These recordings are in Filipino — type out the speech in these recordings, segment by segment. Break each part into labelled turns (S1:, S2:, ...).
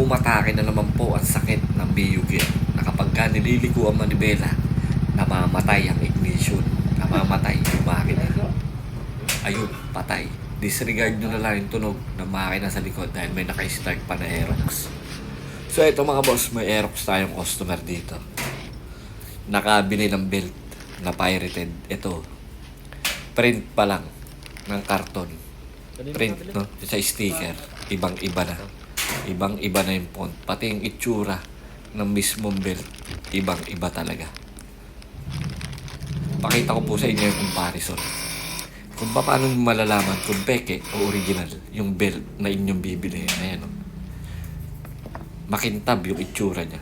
S1: umatake na naman po ang sakit ng BU gear na kapag ka nililiko ang manibela, namamatay ang ignition, namamatay yung makina. Ayun, patay. Disregard nyo na lang yung tunog ng makina sa likod dahil may naka-start pa na Aerox. So ito mga boss, may Aerox tayong customer dito. Nakabili ng belt na pirated. Ito, print pa lang ng karton. Print, no? Sa sticker. Ibang-iba na. Ibang-iba na yung font. Pati yung itsura ng mismong belt. Ibang-iba talaga. Pakita ko po sa inyo yung comparison. Kung pa- paano malalaman kung peke o original yung belt na inyong bibili. Ayan o. Makintab yung itsura niya.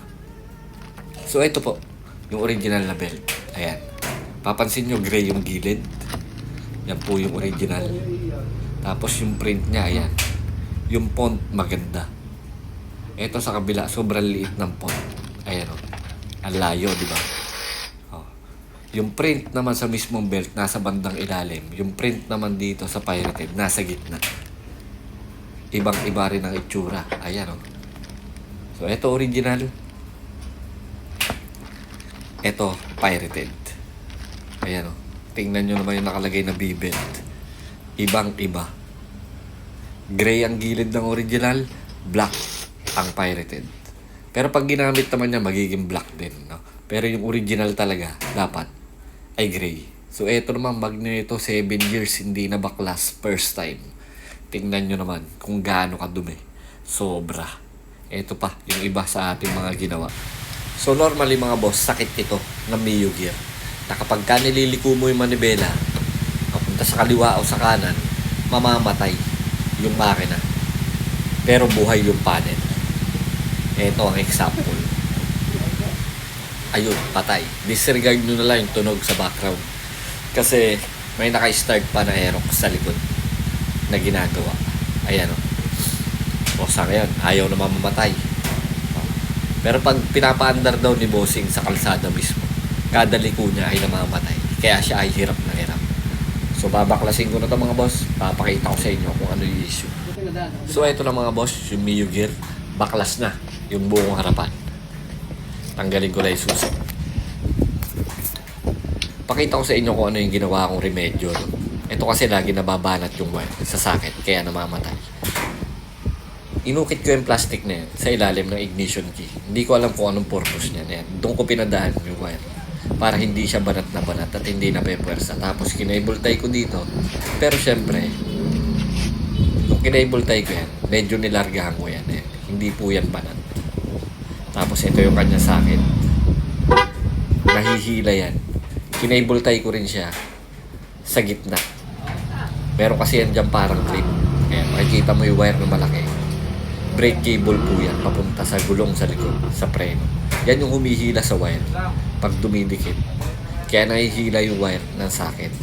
S1: So ito po, yung original na belt. Ayan. Papansin nyo, gray yung gilid. Yan po yung original. Tapos yung print niya, ayan. Yung font, maganda. Ito sa kabila, sobrang liit ng font. Ayan o. Ang layo, di ba? Oh. Yung print naman sa mismong belt, nasa bandang ilalim. Yung print naman dito sa pirated, nasa gitna. Ibang-iba rin ang itsura. Ayan o. So, ito original. Ito, pirated. Ayan o. Tingnan nyo naman yung nakalagay na B-belt. Ibang-iba. Gray ang gilid ng original, black ang pirated. Pero pag ginamit naman niya, magiging black din. No? Pero yung original talaga, dapat ay gray. So, eto naman, Magneto 7 years, hindi na baklas, first time. Tingnan nyo naman kung gaano kadumi. Sobra. Eto pa, yung iba sa ating mga ginawa. So, normally mga boss, sakit ito ng Mio Gear. Na kapag ka nililiko mo yung manibela, papunta sa kaliwa o sa kanan, mamamatay yung makina. Pero buhay yung panel. Ito ang example. Ayun, patay. Disregard nyo na lang yung tunog sa background. Kasi may naka-start pa na Aerox sa likod na ginagawa. Ayan o. O sa ngayon, ayaw na mamamatay. Pero pag pinapaandar daw ni Bossing sa kalsada mismo, kada liko niya ay namamatay. Kaya siya ay hirap na hirap. So babaklasin ko na to mga boss. Papakita ko sa inyo kung ano yung issue. So ito na mga boss, yung Mio Gear, baklas na yung buong harapan. Tanggalin ko lang yung susi. Pakita ko sa inyo kung ano yung ginawa kong remedyo. Ito kasi lagi nababanat yung wire sa socket, kaya namamatay. Inukit ko yung plastic na yan sa ilalim ng ignition key. Hindi ko alam kung anong purpose niya yan. Doon ko pinadaan yung wire para hindi siya banat na banat at hindi na pepwersa. Tapos kinable tie ko dito. Pero syempre, nung kinable tie ko yan, medyo nilargahan ko yan. Eh. Hindi po yan banat. Tapos ito yung kanya sa akin. Nahihila yan. Kinable tie ko rin siya sa gitna. Meron kasi yan dyan parang clip. Ayan, makikita mo yung wire na malaki. Brake cable po yan, papunta sa gulong sa likod, sa preno. Yan yung humihila sa wire pag dumidikit. Kaya nahihila yung wire ng socket.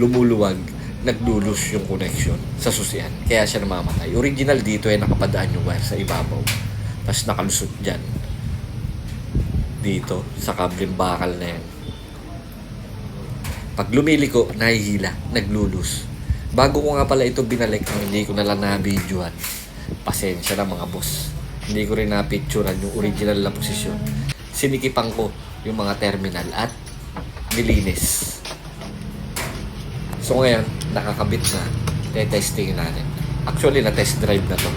S1: Lumuluwag, nagdulus yung connection sa susian. Kaya siya namamatay. Original dito ay nakapadaan yung wire sa ibabaw. Tapos nakalusot dyan. Dito, sa kableng bakal na yan. Pag lumiliko, nahihila, naglulus. Bago ko nga pala ito binalik, ang hindi ko na lang na-videoan. Pasensya na mga boss. Hindi ko rin na-picturean yung original na posisyon. Sinikipan ko yung mga terminal at nilinis. So ngayon, nakakabit na. Tetesting natin. Actually, na-test drive na to.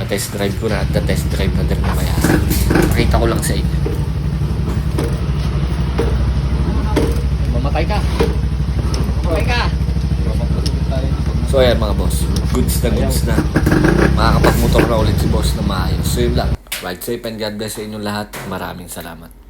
S1: Na-test drive ko na at na-test drive na din mamaya. Nakita ko lang sa inyo.
S2: Mamatay ka.
S1: So ayan mga boss, goods na goods na. Makakapag-motor na ulit si boss na maayos. So yun lang. Ride safe and God bless sa inyong lahat. Maraming salamat.